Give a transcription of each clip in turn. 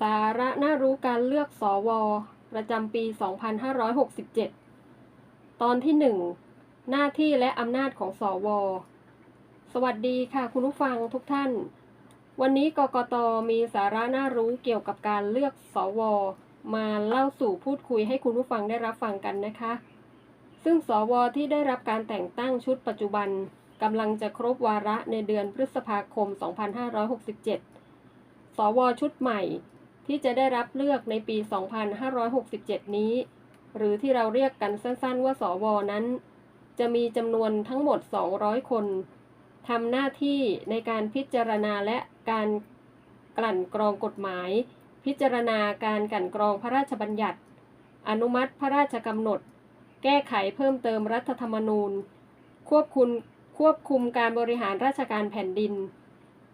สาระน่ารู้การเลือกสอวประจำปี 2567 ตอนที่ 1 หน้าที่และอำนาจของสอวสวัสดีค่ะคุณผู้ฟังทุกท่าน วันนี้กกตมีสาระน่ารู้เกี่ยวกับการเลือกสอวมาเล่าสู่พูดคุยให้คุณผู้ฟังได้รับฟังกันนะคะ ซึ่งสวที่ได้รับการแต่งตั้งชุดปัจจุบันกำลังจะครบวาระในเดือนพฤษภาคม 2567 สวชุดใหม่ ที่จะได้รับเลือกในปี 2567 นี้ หรือที่เราเรียกกันสั้นๆ ว่าสวนั้น จะมีจำนวนทั้งหมด 200 คนทำหน้าที่ในการพิจารณาและการกลั่นกรองกฎหมาย พิจารณาการกลั่นกรองพระราชบัญญัติ อนุมัติพระราชกำหนด แก้ไขเพิ่มเติมรัฐธรรมนูญ ควบคุมควบคุมการบริหารราชการแผ่นดิน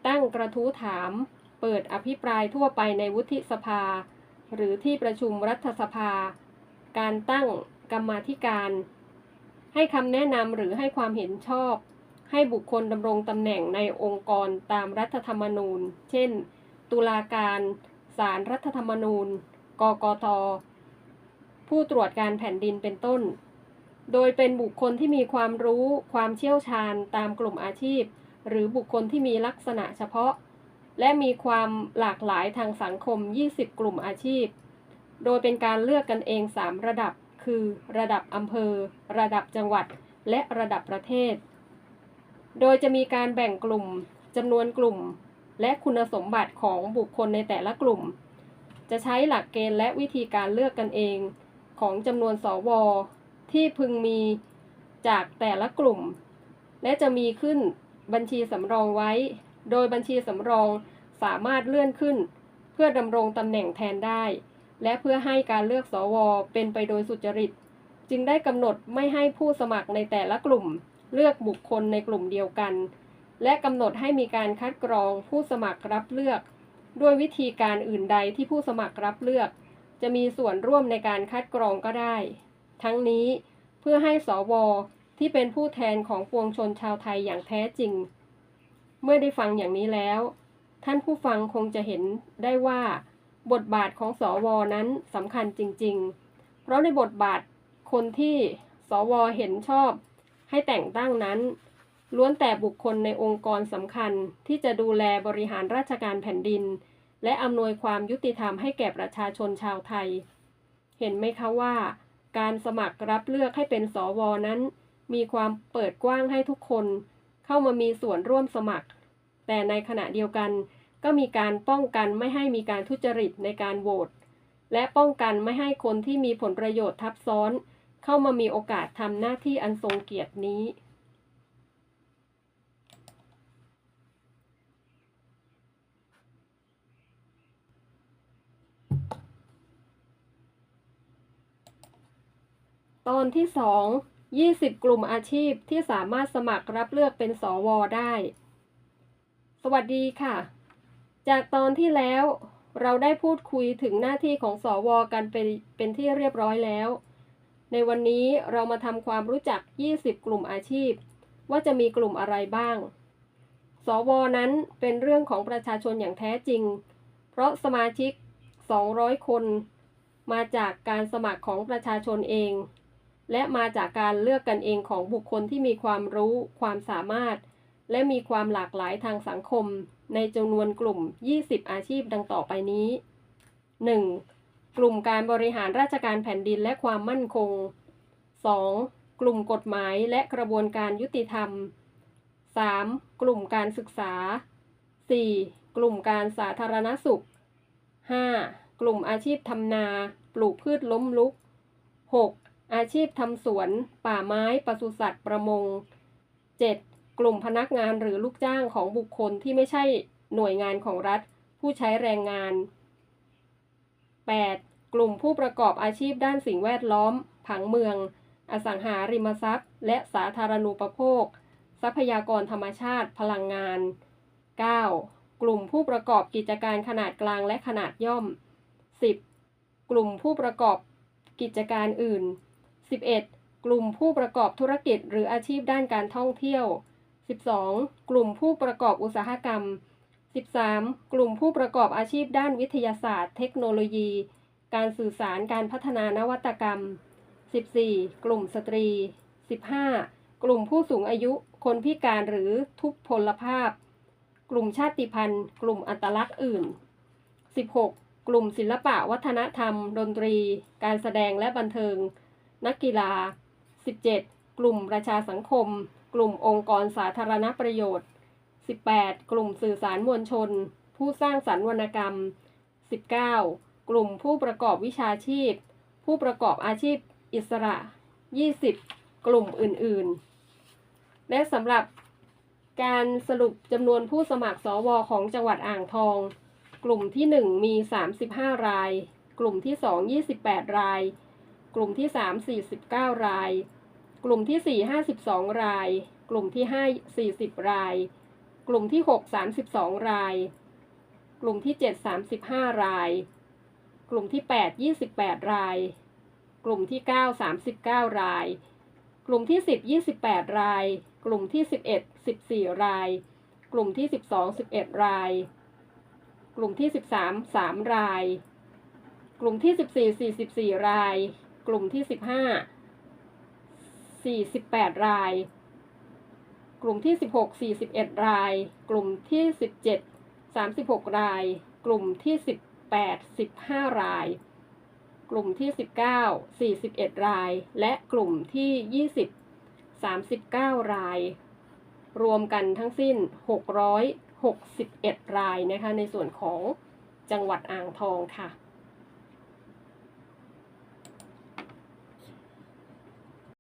ตั้งกระทู้ถาม เปิดอภิปรายทั่วไปในวุฒิสภา หรือที่ประชุมรัฐสภา การตั้งกรรมาธิการ ให้คำแนะนำหรือให้ความเห็นชอบ ให้บุคคลดำรงตำแหน่งในองค์กรตามรัฐธรรมนูญ เช่น ตุลาการศาลรัฐธรรมนูญ กกต ผู้ตรวจการแผ่นดินเป็นต้น โดยเป็นบุคคลที่มีความรู้ ความเชี่ยวชาญตามกลุ่มอาชีพ หรือบุคคลที่มีลักษณะเฉพาะ และมีความหลากหลายทางสังคม 20 กลุ่มอาชีพ โดยเป็นการเลือกกันเอง 3 ระดับ คือ ระดับอำเภอ ระดับจังหวัด และระดับประเทศ โดยจะมีการแบ่งกลุ่มจำนวนกลุ่ม และคุณสมบัติของบุคคลในแต่ละกลุ่ม จะใช้หลักเกณฑ์และวิธีการเลือกกันเอง ของจำนวนสว ที่พึงมีจากแต่ละกลุ่ม และจะมีขึ้นบัญชีสำรองไว้ โดยบัญชีสำรองสามารถเลื่อนขึ้น เพื่อดำรงตำแหน่งแทนได้ และเพื่อให้การเลือกสวเป็นไปโดยสุจริต จึงได้กำหนดไม่ให้ผู้สมัครในแต่ละกลุ่ม เลือกบุคคลในกลุ่มเดียวกัน และกำหนดให้มีการคัดกรองผู้สมัครรับเลือก ด้วยวิธีการอื่นใดที่ผู้สมัครรับเลือก จะมีส่วนร่วมในการคัดกรองก็ได้ ทั้งนี้เพื่อให้สวที่เป็นผู้แทนของปวงชนชาวไทยอย่างแท้จริง เมื่อได้ฟังอย่างนี้แล้ว ท่านผู้ฟังคงจะเห็นได้ว่า บทบาทของสวนั้นสำคัญจริง ๆ เพราะในบทบาทคนที่สวเห็นชอบ ให้แต่งตั้งนั้น ล้วนแต่บุคคลในองค์กรสำคัญที่จะดูแลบริหารราชการแผ่นดิน และอำนวยความยุติธรรมให้แก่ประชาชนชาวไทย เห็นไหมคะว่า การสมัครรับเลือกให้เป็นสวนั้น มีความเปิดกว้างให้ทุกคน เข้ามามีส่วนร่วมสมัคร แต่ในขณะเดียวกันก็มีการป้องกันไม่ให้มีการทุจริตในการโหวตและป้องกันไม่ให้คนที่มีผลประโยชน์ทับซ้อน เข้ามามีโอกาสทำหน้าที่อันทรงเกียรตินี้ ตอนที่สอง20 กลุ่มอาชีพที่สามารถสมัครรับเลือกเป็นสอวอได้ วัสดีค่ะ จากตอนที่แล้วเราได้พูดคุยถึงหน้าที่ของสวกันเป็นเป็นที่เรียบร้อยแล้ว ในวันนี้เรามาทำความรู้จัก 20 กลุ่มอาชีพ ว่าจะมีกลุ่มอะไรบ้าง สวนั้นเป็นเรื่องของประชาชนอย่างแท้จริง เพราะสมาชิก 200 คน มาจากการสมัครของประชาชนเอง และมาจากการเลือกกันเองของบุคคลที่มีความรู้ ความสามารถ และมีความหลากหลายทางสังคมในจำนวนกลุ่ม 20 อาชีพดังต่อไปนี้ 1. กลุ่มการบริหารราชการแผ่นดินและความมั่นคง 2. กลุ่มกฎหมายและกระบวนการยุติธรรม 3. กลุ่มการศึกษา 4. กลุ่มการสาธารณสุข 5. กลุ่มอาชีพทำนา ปลูกพืชล้มลุก 6. อาชีพทำสวน ป่าไม้ปศุสัตว์ประมง 7. กลุ่มพนักงานหรือลูกจ้างของบุคคลที่ไม่ใช่หน่วยงานของรัฐ ผู้ใช้แรงงาน 8. กลุ่มผู้ประกอบอาชีพด้านสิ่งแวดล้อม ผังเมือง อสังหาริมทรัพย์ และสาธารณูปโภค ทรัพยากรธรรมชาติ พลังงาน 9. กลุ่มผู้ประกอบกิจการขนาดกลางและขนาดย่อม 10. กลุ่มผู้ประกอบกิจการอื่น 11. กลุ่มผู้ประกอบธุรกิจหรืออาชีพด้านการท่องเที่ยว 12. กลุ่มผู้ประกอบอุตสาหกรรม 13. กลุ่มผู้ประกอบอาชีพด้านวิทยาศาสตร์ เทคโนโลยี การสื่อสารการพัฒนานวัตกรรม 14. กลุ่มสตรี 15. กลุ่มผู้สูงอายุ คนพิการหรือทุพพลภาพ กลุ่มชาติพันธุ์ กลุ่มอัตลักษณ์อื่น 16. กลุ่มศิลปะวัฒนธรรม ดนตรี การแสดงและบันเทิง นักกีฬา 17. กลุ่มประชาสังคม กลุ่มองค์กรสาธารณประโยชน์ 18. กลุ่มสื่อสารมวลชน ผู้สร้างสรรค์วรรณกรรม 19. กลุ่มผู้ประกอบวิชาชีพ ผู้ประกอบอาชีพอิสระ 20. กลุ่มอื่น ๆ และสำหรับการสรุปจำนวนผู้สมัครสวของจังหวัดอ่างทอง กลุ่มที่ 1 มี 35 ราย กลุ่มที่ 2 28 ราย กลุ่มที่ 3 49 ราย กลุ่มที่ 4 52 ราย กลุ่มที่ 5 40 ราย กลุ่มที่ 6 32 ราย กลุ่มที่ 7 35 ราย กลุ่มที่ 8 28 ราย กลุ่มที่ 9 39 ราย กลุ่มที่ 10 28 ราย กลุ่มที่ 11 14 ราย กลุ่มที่ 12 11 ราย กลุ่มที่ 13 3 ราย กลุ่มที่ 14 44 ราย กลุ่มที่ 15 48 ราย กลุ่มที่ 16 41 ราย กลุ่มที่ 17 36 ราย กลุ่มที่ 18 15 ราย กลุ่มที่ 19 41 ราย และกลุ่มที่ 20 39 ราย รวมกันทั้งสิ้น 661 รายนะคะในส่วนของจังหวัดอ่างทองค่ะ